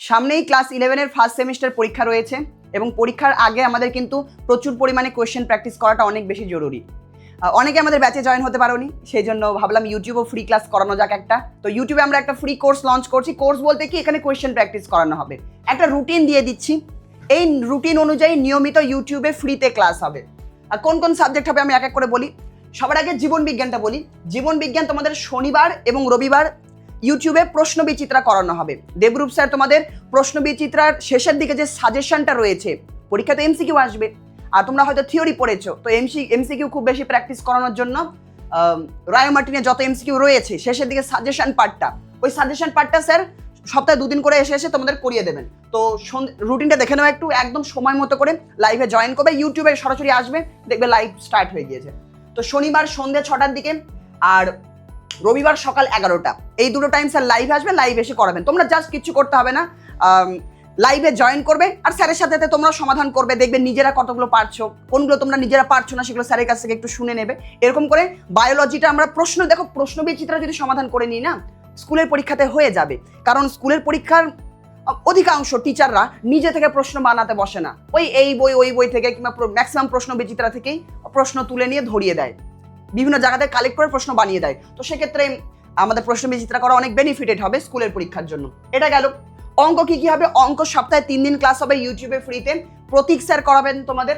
সামনেই ক্লাস ইলেভেনের first semester পরীক্ষা রয়েছে এবং পরীক্ষার আগে আমাদের কিন্তু প্রচুর পরিমাণে কোয়েশ্চেন প্র্যাকটিস করাটা অনেক বেশি জরুরি। অনেকে আমাদের ব্যাচে জয়েন হতে পারোনি সেই জন্য ভাবলাম ইউটিউবও ফ্রি ক্লাস করানো যাক একটা। তো ইউটিউবে আমরা একটা ফ্রি কোর্স লঞ্চ করছি। কোর্স বলতে কি এখানে কোয়েশ্চেন প্র্যাকটিস করানো হবে। একটা রুটিন দিয়ে দিচ্ছি। এই রুটিন অনুযায়ী নিয়মিত ইউটিউবে ফ্রিতে ক্লাস হবে। আর কোন কোন সাবজেক্ট হবে আমি এক এক করে বলি। সবার আগে জীবন বিজ্ঞানটা বলি। জীবন বিজ্ঞান তোমাদের শনিবার এবং রবিবার ইউটিউবে প্রশ্ন বিচিত্রা করানো হবে। দেবরূপ স্যার, তোমাদের প্রশ্ন বিচিত্রার শেষের দিকে যে সাজেশনটা রয়েছে, পরীক্ষাতে এমসিকিউ আসবে। আর তোমরা হয়তো থিওরি পড়েছো, তো এমসি এমসিকিউ খুব বেশি প্র্যাকটিস করানোর জন্য রায় মার্টিনে যত এমসিকিউ রয়েছে, শেষের দিকে সাজেশন পার্টটা ওই সাজেশন পার্টটা স্যার সপ্তাহে দুদিন করে এসে এসে তোমাদের করিয়ে দেবেন। তো রুটিনটা দেখে নেওয়া একটু, একদম সময় মতো করে লাইভে জয়েন করবে। ইউটিউবে সরাসরি আসবে, দেখবে লাইভ স্টার্ট হয়ে গিয়েছে। তো শনিবার সন্ধ্যে ছটার দিকে, আর রবিবার সকাল এগারোটা। এই দুটো টাইম স্যার লাইভে আসবে লাইভ এসে করাবেন। তোমরা জাস্ট কিছু করতে হবে না। লাইভে জয়েন করবে আর স্যারের সাথে তোমরা সমাধান করবে। দেখবে নিজেরা কতগুলো পারছ, কোনগুলো তোমরা নিজেরা পারছ না সেগুলো স্যারের কাছ থেকে একটু শুনে নেবে। এরকম করে বায়োলজিটা আমরা প্রশ্ন, দেখো প্রশ্ন বিচিত্রা যদি সমাধান করে নিই না, স্কুলের পরীক্ষাতে হয়ে যাবে। কারণ স্কুলের পরীক্ষার অধিকাংশ টিচাররা নিজে থেকে প্রশ্ন বানাতে বসে না। ওই এই বই, ওই বই থেকে কিংবা ম্যাক্সিমাম প্রশ্ন বিচিত্রা থেকেই প্রশ্ন তুলে নিয়ে ধরিয়ে দেয়। বিভিন্ন জায়গাতে কালেক্ট করে প্রশ্ন বানিয়ে দেয়। তো সেক্ষেত্রে আমাদের প্রশ্ন বিচিত্রা করা অনেক বেনিফিটেড হবে স্কুলের পরীক্ষার জন্য। এটা গেল। অঙ্ক কি কি হবে? অঙ্ক সপ্তাহে তিন দিন ক্লাস হবে ইউটিউবে ফ্রিতে প্রতীক স্যার করাবেন তোমাদের।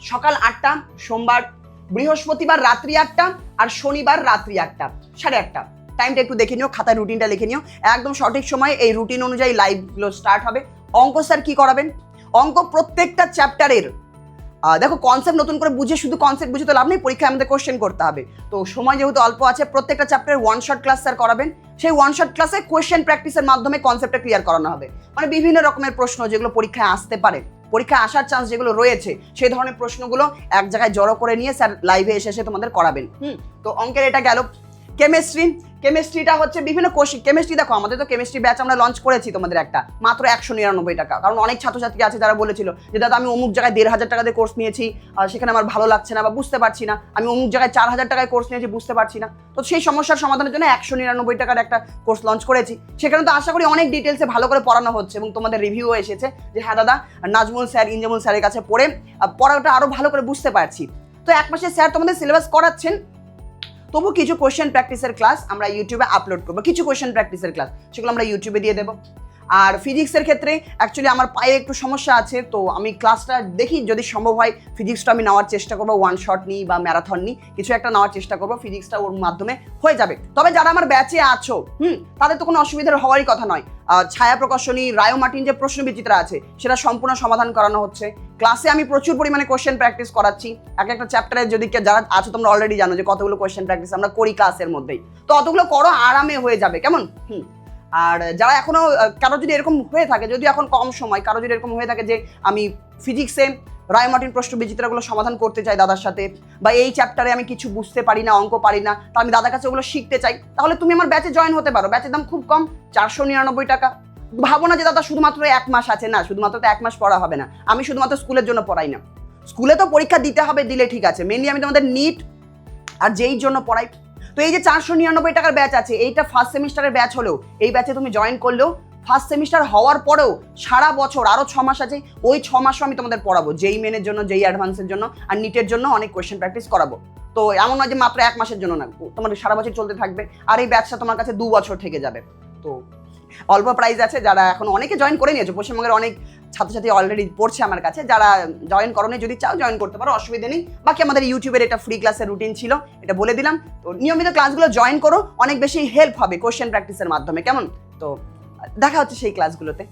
সকাল আটটা, সোমবার, বৃহস্পতিবার রাত্রি আটটা, আর শনিবার রাত্রি আটটা, সাড়ে আটটা। টাইমটা একটু দেখে নিও, খাতায় রুটিনটা লিখে নিও। একদম সঠিক সময়ে এই রুটিন অনুযায়ী লাইভগুলো স্টার্ট হবে। অঙ্ক স্যার কি করাবেন? অঙ্ক প্রত্যেকটা চ্যাপ্টারের দেখো কনসেপ্ট নতুন করে বুঝে শুধু কনসেপ্ট বুঝে তো লাভ নেই, পরীক্ষায় আমাদের কোশ্চেন করতে হবে। তো সময় যেহেতু অল্প আছে, প্রত্যেকটা চ্যাপ্টারের ওয়ান শট ক্লাস স্যার করাবেন। সেই ওয়ান শট ক্লাসে কোয়েশ্চেন প্র্যাকটিসের মাধ্যমে কনসেপ্টটা ক্লিয়ার করানো হবে। মানে বিভিন্ন রকমের প্রশ্ন যেগুলো পরীক্ষায় আসতে পারে। পরীক্ষায় আসার চান্স যেগুলো রয়েছে, সেই ধরনের প্রশ্নগুলো এক জায়গায় জড়ো করে নিয়ে স্যার লাইভে এসে এসে তোমাদের করাবেন। হুম, তো অঙ্কের এটা গেল। কেমিস্ট্রি কেমিস্ট্রিটা হচ্ছে বিভিন্ন কোশ্চেন কেমিস্ট্রি দেখো, আমাদের তো কেমিস্ট্রি ব্যাচ আমরা লঞ্চ করেছি তোমাদের একটা, মাত্র একশো নিরানব্বই টাকা। কারণ অনেক ছাত্রছাত্রী আছে যারা বলেছিল যে, দাদা, আমি অমুক জায়গায় দেড় হাজার টাকা দিয়ে কোর্স নিয়েছি সেখানে আমার ভালো লাগছে না বা বুঝতে পারছি না। আমি অমুক জায়গায় চার হাজার টাকায় কোর্স নিয়েছি, বুঝতে পারছি না। তো সেই সমস্যার সমাধানের জন্য একশো নিরানব্বই টাকার একটা কোর্স লঞ্চ করেছি। সেখানে তো আশা করি অনেক ডিটেলসে ভালো করে পড়ানো হচ্ছে এবং তোমাদের রিভিউ এসেছে যে হ্যাঁ দাদা, নাজমুল স্যার, ইনজামুল স্যারের কাছে পড়ে পড়াটা আরও ভালো করে বুঝতে পারছি। তো এক মাসে স্যার তোমাদের সিলেবাস করাচ্ছেন তবু কিছু কোয়েশ্চেন প্র্যাকটিসের ক্লাস আমরা ইউটিউবে আপলোড করব। কিছু কোয়েশ্চেন প্র্যাকটিসের ক্লাস সেগুলো আমরা ইউটিউবে দিয়ে দেবো। আর ফিজিক্সের ক্ষেত্রে অ্যাকচুয়ালি আমার পায়ে একটু সমস্যা আছে, তো আমি ক্লাসটা দেখি, যদি সম্ভব হয় ফিজিক্সটা আমি নেওয়ার চেষ্টা করব ওয়ান শট নিই বা ম্যারাথন নিই, কিছু একটা নেওয়ার চেষ্টা করব ফিজিক্সটা ওর মাধ্যমে হয়ে যাবে। তবে যারা আমার ব্যাচে আছো, হুম, তাদের তো কোনো অসুবিধার হওয়ারই কথা নয়। ছায়া প্রকাশনী, রায়ো মার্টিন যে প্রশ্ন বিচিত্রা আছে, সেটা সম্পূর্ণ সমাধান করানো হচ্ছে। ক্লাসে আমি প্রচুর পরিমাণে কোয়েশ্চেন প্র্যাকটিস করাচ্ছি। এক একটা চ্যাপ্টারে যদি যারা আছো, তোমরা অলরেডি জানো যে কতগুলো কোয়েশ্চেন প্র্যাকটিস আমরা করি ক্লাসের মধ্যেই। তো অতগুলো করো, আরামে হয়ে যাবে, কেমন? হুম। আর যারা এখনও আহ, কারও যদি এরকম হয়ে থাকে যদি এখন কম সময় কারও যদি এরকম হয়ে থাকে যে আমি ফিজিক্সে রায় মার্টিন প্রশ্ন বিচিত্রাগুলো সমাধান করতে চাই দাদার সাথে বা এই চ্যাপ্টারে আমি কিছু বুঝতে পারি না অঙ্ক পারি না তা আমি দাদার কাছে ওগুলো শিখতে চাই তাহলে তুমি আমার ব্যাচে জয়েন হতে পারো। ব্যাচের দাম খুব কম চারশো নিরানব্বই টাকা। ভাবো না যে দাদা শুধুমাত্র এক মাস আছে না শুধুমাত্র তো এক মাস পড়া হবে না। আমি শুধুমাত্র স্কুলের জন্য পড়াই না। স্কুলে তো পরীক্ষা দিতে হবে দিলে ঠিক আছে। মেনলি আমি তোমাদের নিট আর যেই জন্য পড়াই তো এই যে চারশো নিরানব্বই টাকার ব্যাচ আছে, এইটা ফার্স্ট সেমিস্টারের ব্যাচ হলেও এই ব্যাচে তুমি জয়েন করলেও ফার্স্ট সেমিস্টার হওয়ার পরেও সারা বছর আরও ছ মাস আছে, ওই ছ মাসও আমি তোমাদের পড়াবো, যেই মেনের জন্য, যেই অ্যাডভান্সের জন্য আর নিটের জন্য অনেক কোয়েশ্চেন প্র্যাকটিস করাবো। তো এমন নয় যে মাত্র এক মাসের জন্য না, তোমাদের সারা বছর চলতে থাকবে, আর এই ব্যাচটা তোমার কাছে দু বছর থেকে যাবে। তো অল্প প্রাইজ আছে, যারা এখন অনেকে জয়েন করে নিয়েছে, পশ্চিমবঙ্গের অনেক ছাত্রছাত্রী অলরেডি পড়ছে আমার কাছে, যারা জয়েন করনি, যদি চাও জয়েন করতে পারো, অসুবিধা নেই। বাকি আমাদের ইউটিউবের এটা ফ্রি ক্লাসের রুটিন ছিল, এটা বলে দিলাম। তো নিয়মিত ক্লাসগুলো জয়েন করো, অনেক বেশি হেল্প হবে কোশ্চেন প্র্যাকটিসের মাধ্যমে, কেমন? তো দেখা হচ্ছে সেই ক্লাসগুলোতে